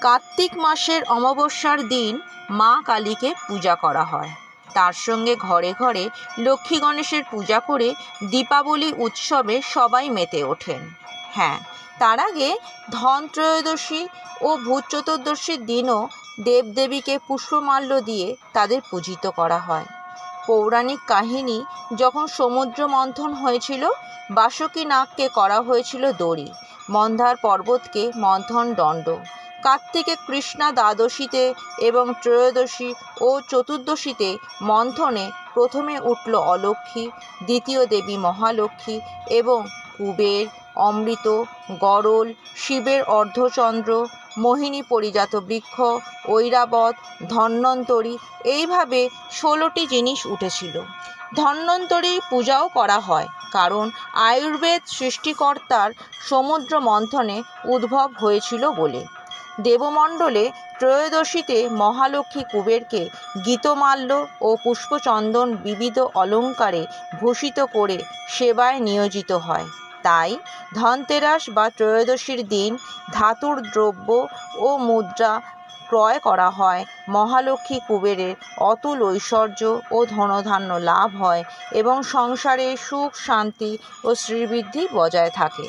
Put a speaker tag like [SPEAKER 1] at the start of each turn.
[SPEAKER 1] কার্তিক মাসের অমাবস্যার দিন মা কালীকে পূজা করা হয়। তার সঙ্গে ঘরে ঘরে লক্ষ্মী গণেশের পূজা করে দীপাবলি উৎসবে সবাই মেতে ওঠেন। হ্যাঁ তার আগে ধন ত্রয়োদশী ও ভূত চতুর্দশীর দিনও দেবদেবীকে পুষ্পমাল্য দিয়ে তাদের পূজিত করা হয়। পৌরাণিক কাহিনী যখন সমুদ্র মন্থন হয়েছিল, বাসুকী নাগকে করা হয়েছিল দড়ি। মন্ধার পর্বতকে মন্থন দণ্ড। কার্তিকে কৃষ্ণা দ্বাদশীতে এবং ত্রয়োদশী ও চতুর্দশীতে মন্থনে প্রথমে উঠল অলক্ষ্মী, দ্বিতীয় দেবী মহালক্ষ্মী এবং কুবের, অমৃত, গরল, শিবের অর্ধচন্দ্র, মোহিনী পরিজাত বৃক্ষ, ঐরাবত, ধন্বন্তরী এইভাবে ষোলোটি জিনিস উঠেছিল। ধন্বন্তরীর পূজাও করা হয় কারণ আয়ুর্বেদ সৃষ্টিকর্তার সমুদ্র মন্থনে উদ্ভব হয়েছিল বলে। দেবমণ্ডলে ত্রয়োদশীতে মহালক্ষ্মী কুবেরকে গীতমাল্য ও পুষ্পচন্দন বিবিধ অলঙ্কারে ভূষিত করে সেবায় নিয়োজিত হয়। তাই ধনতেরাস বা ত্রয়োদশীর দিন ধাতুর দ্রব্য ও মুদ্রা ক্রয় করা হয়। মহালক্ষ্মী কুবেরের অতুল ঐশ্বর্য ও ধনধান্য লাভ হয় এবং সংসারে সুখ, শান্তি ও শ্রীবৃদ্ধি বজায় থাকে।